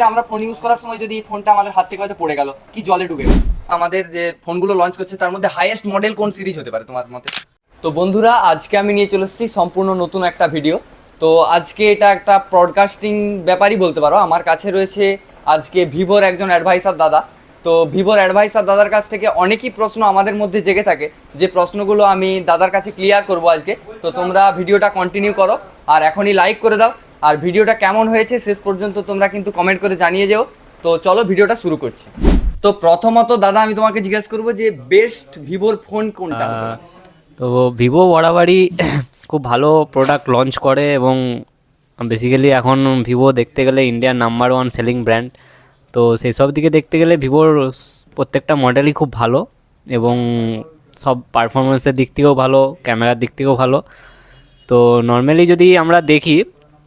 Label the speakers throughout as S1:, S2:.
S1: সেক্ষেত্রে আমরা phone use করার সময় যদি ফোনটা আমাদের হাত থেকে হয়তো পড়ে গেল, কি জলে ডুবে আমাদের যে ফোনগুলো লঞ্চ করছে, তার মধ্যে হাইয়েস্ট মডেল কোন সিরিজ হতে পারে তোমার মতে? তো বন্ধুরা, আজকে আমি নিয়ে চলে এসেছি সম্পূর্ণ নতুন একটা ভিডিও তো আজকে এটা একটা ব্রডকাস্টিং ব্যাপারই বলতে পারো। আমার কাছে রয়েছে আজকে ভিভোর একজন অ্যাডভাইসার দাদা। তো ভিভোর অ্যাডভাইসার দাদার কাছ থেকে অনেকই প্রশ্ন আমাদের মধ্যে জেগে থাকে। যে প্রশ্নগুলো আমি দাদার কাছে ক্লিয়ার করব আজকে। তো তোমরা ভিডিওটা কন্টিনিউ করো। আর এখনই লাইক করে দাও। আর ভিডিওটা কেমন হয়েছে শেষ পর্যন্ত তোমরা কিন্তু কমেন্ট করে জানিয়ে যেও। তো চলো ভিডিওটা শুরু করছি। তো প্রথমত দাদা, আমি তোমাকে জিজ্ঞেস করব যে বেস্ট ভিভোর ফোন কোনটা
S2: তো ভিভো বরাবরই খুব ভালো প্রোডাক্ট লঞ্চ করে এবং বেসিক্যালি এখন ভিভো দেখতে গেলে ইন্ডিয়ার নাম্বার ওয়ান সেলিং ব্র্যান্ড তো সেই সব দিকে দেখতে গেলে ভিভোর প্রত্যেকটা মডেলই খুব ভালো এবং সব পারফরমেন্সের দিক থেকেও ভালো ক্যামেরার দিক থেকেও ভালো। তো নর্মালি যদি আমরা দেখি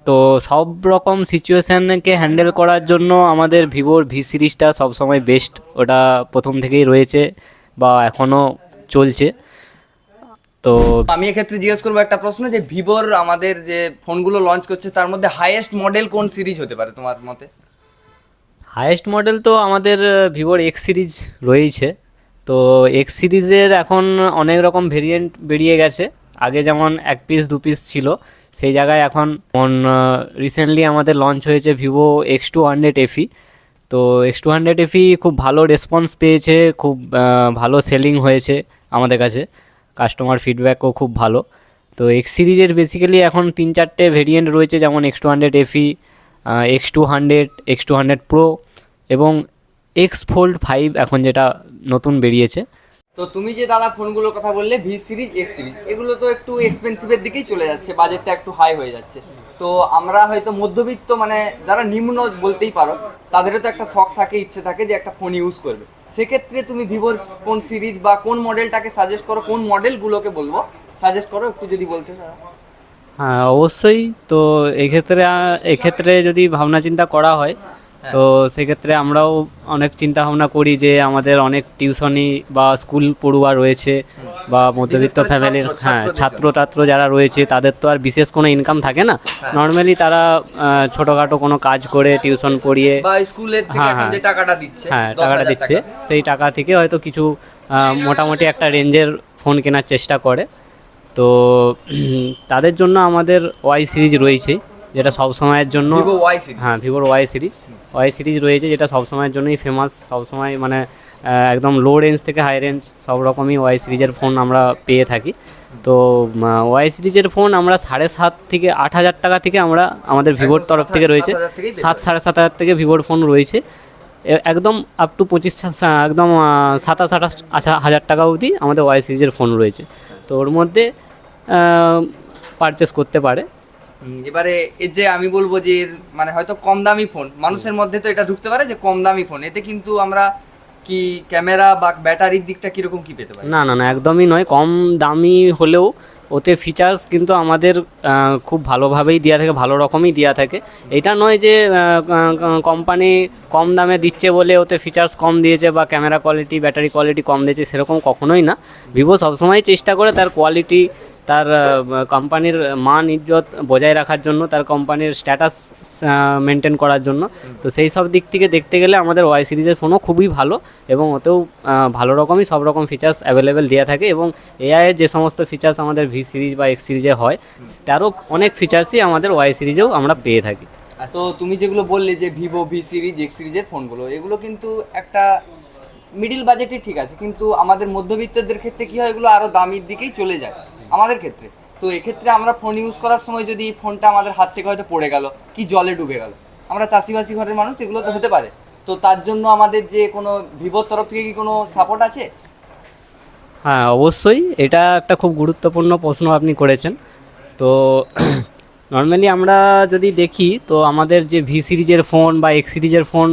S2: তো সব রকম সিচুয়েশানকে হ্যান্ডেল করার জন্য আমাদের ভিভোর ভি সিরিজটা সবসময় বেস্ট ওটা প্রথম থেকেই রয়েছে বা এখনও চলছে। তো
S1: আমি এক্ষেত্রে জিজ্ঞেস করব একটা প্রশ্ন যে ভিভোর আমাদের যে ফোনগুলো লঞ্চ করছে তার মধ্যে হাইয়েস্ট মডেল কোন সিরিজ হতে পারে তোমার মতে?
S2: হায়েস্ট মডেল তো আমাদের ভিভোর এক্স সিরিজ রয়েছে। তো এক্স সিরিজের এখন অনেক রকম ভেরিয়েন্ট বেরিয়ে গেছে। আগে যেমন এক পিস দু পিস ছিল। সেই জায়গায় এখন রিসেন্টলি আমাদের লঞ্চ হয়েছে Vivo X two hundred FE তো এক্স টু হান্ড্রেড এফি খুব ভালো রেসপন্স পেয়েছে, খুব ভালো সেলিং হয়েছে আমাদের কাছে। কাস্টমার ফিডব্যাকও খুব ভালো। তো এক্স সিরিজের বেসিক্যালি এখন তিন চারটে ভেরিয়েন্ট রয়েছে, যেমন X two hundred FE X two hundred X two hundred pro এবং এক্স ফোল্ড ফাইভ এখন যেটা নতুন বেরিয়েছে।
S1: তো তুমি যে দাদা ফোনগুলোর কথা বললে ভি সিরিজ এক্স সিরিজ এগুলো তো একটু এক্সপেন্সিভের দিকেই চলে যাচ্ছে বাজেটটা একটু হাই হয়ে যাচ্ছে। তো আমরা হয়তো মধ্যবিত্ত মানে যারা নিম্ন বলতেই পারো, তাদেরও তো একটা শখ থাকে, ইচ্ছে থাকে যে একটা ফোন ইউজ করবে। সেক্ষেত্রে তুমি ভিভোর কোন সিরিজ বা কোন মডেলটাকে সাজেস্ট করো, কোন মডেলগুলোকে বলব? সাজেস্ট করো, একটু যদি বলতে
S2: হ্যাঁ। অবশ্যই। তো এক্ষেত্রে এক্ষেত্রে যদি ভাবনা চিন্তা করা হয় তো সেক্ষেত্রে আমরাও অনেক চিন্তা ভাবনা করি যে আমাদের অনেক টিউশনি বা স্কুল পড়ুয়া রয়েছে বা মধ্যবিত্ত ফ্যামিলির হ্যাঁ ছাত্র টাত্র যারা রয়েছে তাদের তো আর বিশেষ কোনো ইনকাম থাকে না।
S1: হ্যাঁ।
S2: নর্মালি তারা ছোটোখাটো কোনো কাজ করে টিউশন পড়িয়ে
S1: বা স্কুলের
S2: হ্যাঁ, হ্যাঁ।
S1: টাকাটা দিচ্ছে
S2: হ্যাঁ টাকাটা দিচ্ছে। সেই টাকা থেকে হয়তো কিছু মোটামুটি একটা রেঞ্জের ফোন কেনার চেষ্টা করে। তো তাদের জন্য আমাদের ওয়াই সিরিজ রয়েছে যেটা সব সময়ের জন্য হ্যাঁ ভিভোর ওয়াই সিরিজ ওয়াই সিরিজ রয়েছে যেটা সব সময়ের জন্যই ফেমাস সব সময় মানে একদম লো রেঞ্জ থেকে হাই রেঞ্জ সব রকমই ওয়াই সিরিজের ফোন আমরা পেয়ে থাকি। তো ওয়াই সিরিজের ফোন আমরা সাড়ে সাত থেকে আট হাজার টাকা থেকে আমরা আমাদের ভিভোর তরফ থেকে রয়েছে।
S1: সাত
S2: সাড়ে সাত হাজার থেকে ভিভোর ফোন রয়েছে। একদম আপ টু পঁচিশ একদম সাতাশ আঠাশ আচ্ছা হাজার টাকা অবধি আমাদের ওয়াই সিরিজের ফোন রয়েছে। তো ওর মধ্যে পারচেস করতে পারে।
S1: এবারে এই যে আমি বলব যে মানে হয়তো কম দামি ফোন, মানুষের মধ্যে তো এটা ঢুকতে পারে যে কম দামি ফোন, এতে কিন্তু আমরা কি ক্যামেরা বা ব্যাটারির দিকটা কীরকম কি পেতে পারি?
S2: না না না, একদমই নয়, কম দামি হলেও ওতে ফিচার্স কিন্তু আমাদের খুব ভালোভাবেই দেওয়া থাকে, ভালো রকমই দেওয়া থাকে। এটা নয় যে কোম্পানি কম দামে দিচ্ছে বলে ওতে ফিচার্স কম দিয়েছে বা ক্যামেরা কোয়ালিটি ব্যাটারি কোয়ালিটি কম দিয়েছে, সেরকম কখনোই না। ভিভো সবসময় চেষ্টা করে তার কোয়ালিটি তার কোম্পানির মান ইজ্জত বজায় রাখার জন্য তার কোম্পানির স্ট্যাটাস মেনটেন করার জন্য। তো সেই সব দিক থেকে দেখতে গেলে আমাদের ওয়াই সিরিজের ফোনও খুবই ভালো এবং ওতেও ভালো রকমই সব রকম ফিচার্স অ্যাভেলেবেল দেওয়া থাকে এবং এআইয়ের যে সমস্ত ফিচার্স আমাদের ভি সিরিজ বা এক্স সিরিজে হয় তারও অনেক ফিচার্সই আমাদের ওয়াই সিরিজেও আমরা পেয়ে থাকি।
S1: তো তুমি যেগুলো বললে যে ভিভো ভি সিরিজ এক্স সিরিজের ফোনগুলো এগুলো কিন্তু একটা মিডিল বাজেটে ঠিক আছে কিন্তু আমাদের মধ্যবিত্তদের ক্ষেত্রে কি হয় এগুলো আরও দামির দিকেই চলে যায়। আমাদের ক্ষেত্রে। তো এক্ষেত্রে আমরা ফোন ইউজ করার সময় যদি ফোনটা আমাদের হাত থেকে হয়তো পড়ে গেল কি জলে ডুবে গেল। আমরা চাষিবাসি ঘরের মানুষ এগুলো তো হতে পারে। তো তার জন্য আমাদের যে কোনো ভিভোর তরফ থেকে কি কোনো সাপোর্ট আছে?
S2: হ্যাঁ অবশ্যই। এটা একটা খুব গুরুত্বপূর্ণ প্রশ্ন আপনি করেছেন। তো নর্মালি আমরা যদি দেখি তো আমাদের যে ভি সিরিজের ফোন বা এক্স সিরিজের ফোন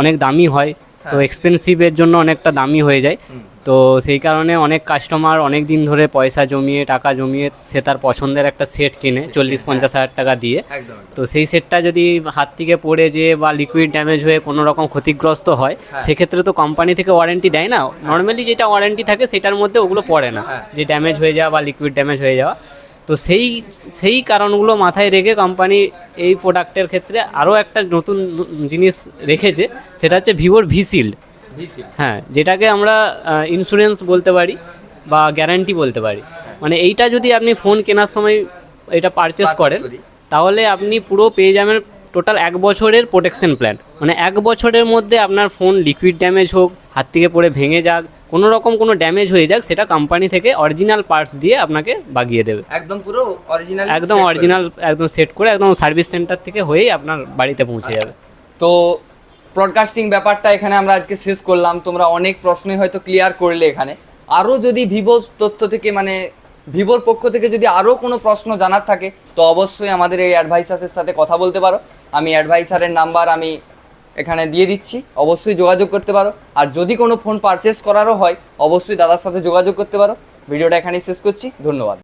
S2: অনেক দামি হয়। তো এক্সপেন্সিভের জন্য অনেকটা দামি হয়ে যায়। তো সেই কারণে অনেক কাস্টমার অনেক দিন ধরে পয়সা জমিয়ে টাকা জমিয়ে সে তার পছন্দের একটা সেট কিনে চল্লিশ পঞ্চাশ হাজার টাকা দিয়ে। তো সেই সেটটা যদি হাত থেকে পড়ে যে বা লিকুইড ড্যামেজ হয়ে কোনো রকম ক্ষতিগ্রস্ত হয়
S1: হ্যাঁ।
S2: সেক্ষেত্রে তো কোম্পানি থেকে ওয়ারেন্টি দেয় না। নর্মালি যেটা ওয়ারেন্টি থাকে সেটার মধ্যে ওগুলো পড়ে না।
S1: হ্যাঁ।
S2: যে ড্যামেজ হয়ে যাওয়া বা লিকুইড ড্যামেজ হয়ে যাওয়া। তো তো সেই সেই কারণগুলো মাথায় রেখে কোম্পানি এই প্রোডাক্টের ক্ষেত্রে আরও একটা নতুন জিনিস রেখেছে। সেটা হচ্ছে ভিভোর ভিসিল্ড হ্যাঁ যেটাকে আমরা ইন্স্যুরেন্স বলতে পারি বা গ্যারান্টি বলতে পারি। মানে এইটা যদি আপনি ফোন কেনার সময় এটা পারচেস করেন তাহলে আপনি পুরো পেয়ে যাবেন টোটাল এক বছরের প্রোটেকশন প্ল্যান মানে এক বছরের মধ্যে আপনার ফোন লিকুইড ড্যামেজ হোক হাত থেকে পড়ে ভেঙে যাক কোনো রকম কোনো ড্যামেজ হয়ে যাক সেটা কোম্পানি থেকে অরিজিনাল পার্টস দিয়ে আপনাকে বাগিয়ে দেবে।
S1: একদম পুরো অরিজিনাল
S2: একদম অরিজিনাল একদম সেট করে একদম সার্ভিস সেন্টার থেকে হয়েই আপনার বাড়িতে পৌঁছে যাবে।
S1: তো ব্রডকাস্টিং ব্যাপারটা এখানে আমরা আজকে শেষ করলাম। তোমরা অনেক প্রশ্নই হয়তো ক্লিয়ার করলে এখানে। আরও যদি ভিভো তথ্য থেকে মানে ভিভোর পক্ষ থেকে যদি আরও কোনো প্রশ্ন জানার থাকে, তো অবশ্যই আমাদের এই অ্যাডভাইসারের সাথে কথা বলতে পারো। আমি অ্যাডভাইসারের নাম্বার আমি এখানে দিয়ে দিচ্ছি। অবশ্যই যোগাযোগ করতে পারো। আর যদি কোনো ফোন পারচেস করারও হয়, অবশ্যই দাদার সাথে যোগাযোগ করতে পারো। ভিডিওটা এখানেই শেষ করছি। ধন্যবাদ।